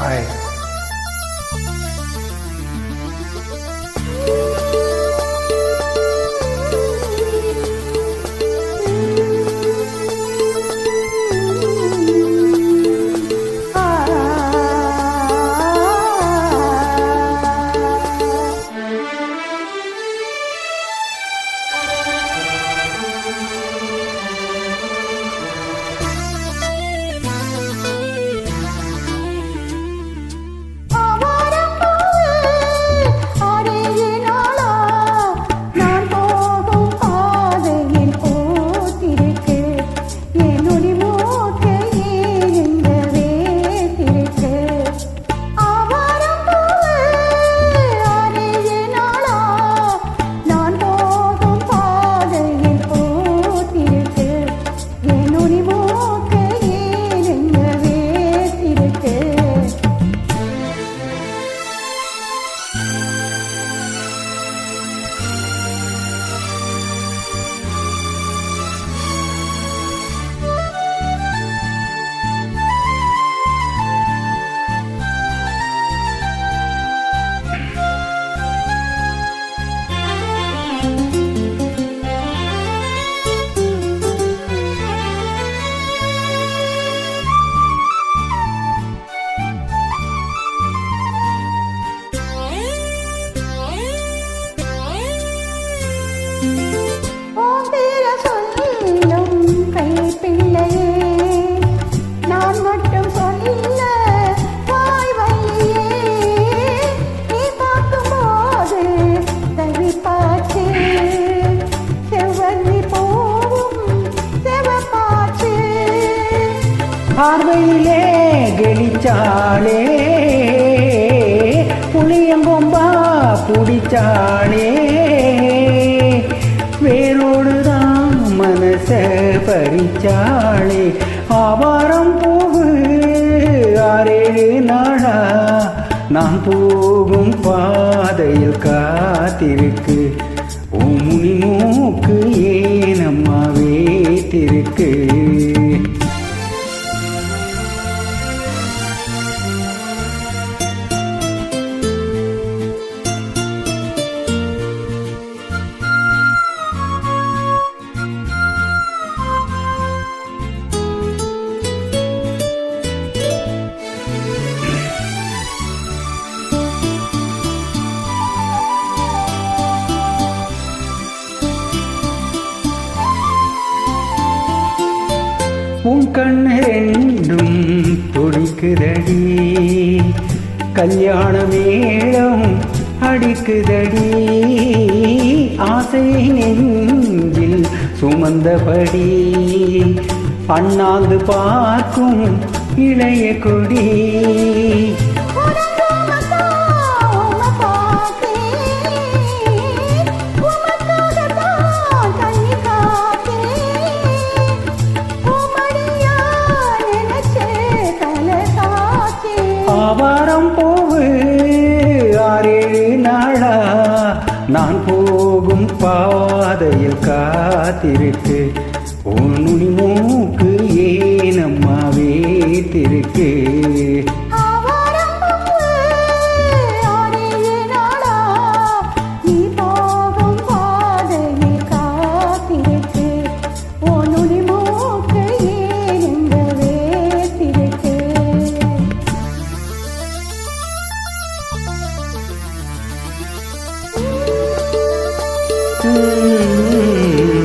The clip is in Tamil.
Ai Thank you. À. பார்வையிலே கெளிச்சாளே புளியம்பொம்பா புடிச்சாளே வேரோடுதான் மனச பறிச்சாளே ஆவாரம் போகு ஆறேழு நாளா நான் போகும் பாதையில் காத்திருக்கு. உன் ரெண்டும் துடிக்குதடி கல்யாண மேளம் அடிக்குதடி. ஆசை நெஞ்சில் சுமந்தபடி அண்ணாந்து பார்க்கும் இளைய கொடி. நான் போகும் பாதையில் காத்திருக்கு. Mm-hmm.